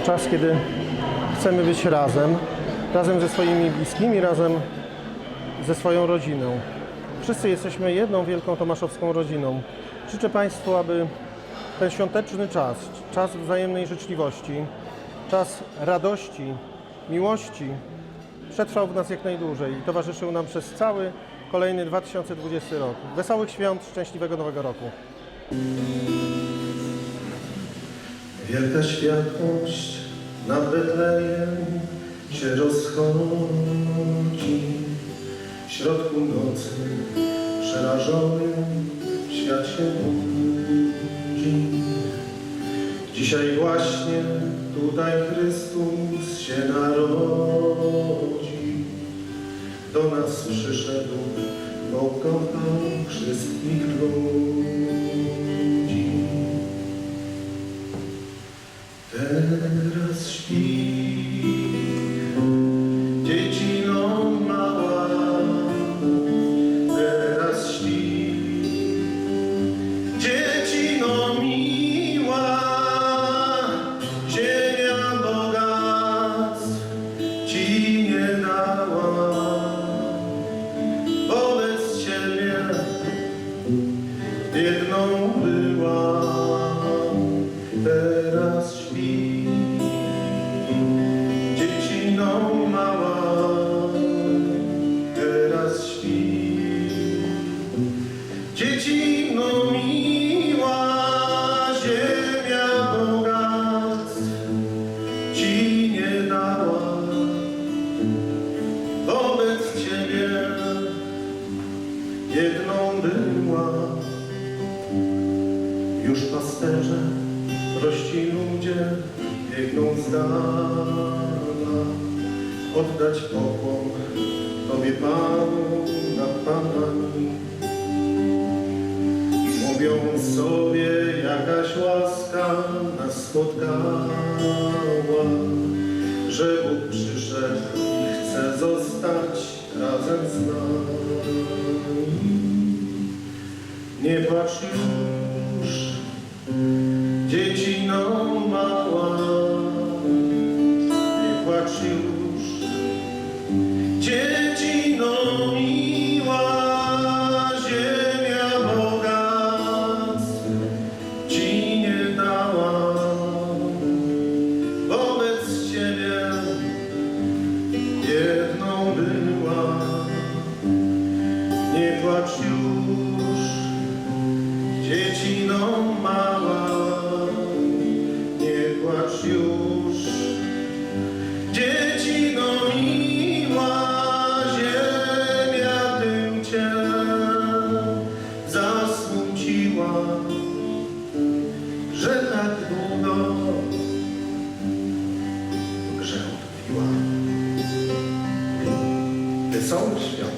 czas, kiedy chcemy być razem, razem ze swoimi bliskimi, razem ze swoją rodziną. Wszyscy jesteśmy jedną wielką tomaszowską rodziną. Życzę Państwu, aby ten świąteczny czas, czas wzajemnej życzliwości, czas radości, miłości przetrwał w nas jak najdłużej i towarzyszył nam przez cały kolejny 2020 rok. Wesołych świąt, szczęśliwego nowego roku. Wielka światłość nad Betlejem się rozchodzi. W środku nocy przerażony świat się budzi. Dzisiaj właśnie tutaj Chrystus się narodzi. Do nas przyszedł, bo kochał wszystkich ludzi. Pedras, espinhos. Jedną była. Już pasterze, prości ludzie biegną z dala oddać pokłon Tobie Panu nad Panami. Mówią sobie, jakaś łaska nas spotkała, że Bóg przyszedł i chce zostać razem z nami. Nie płacz już, dziecino mała, zasmuciła, że tak długo grze utkwiła. Wesołych świąt.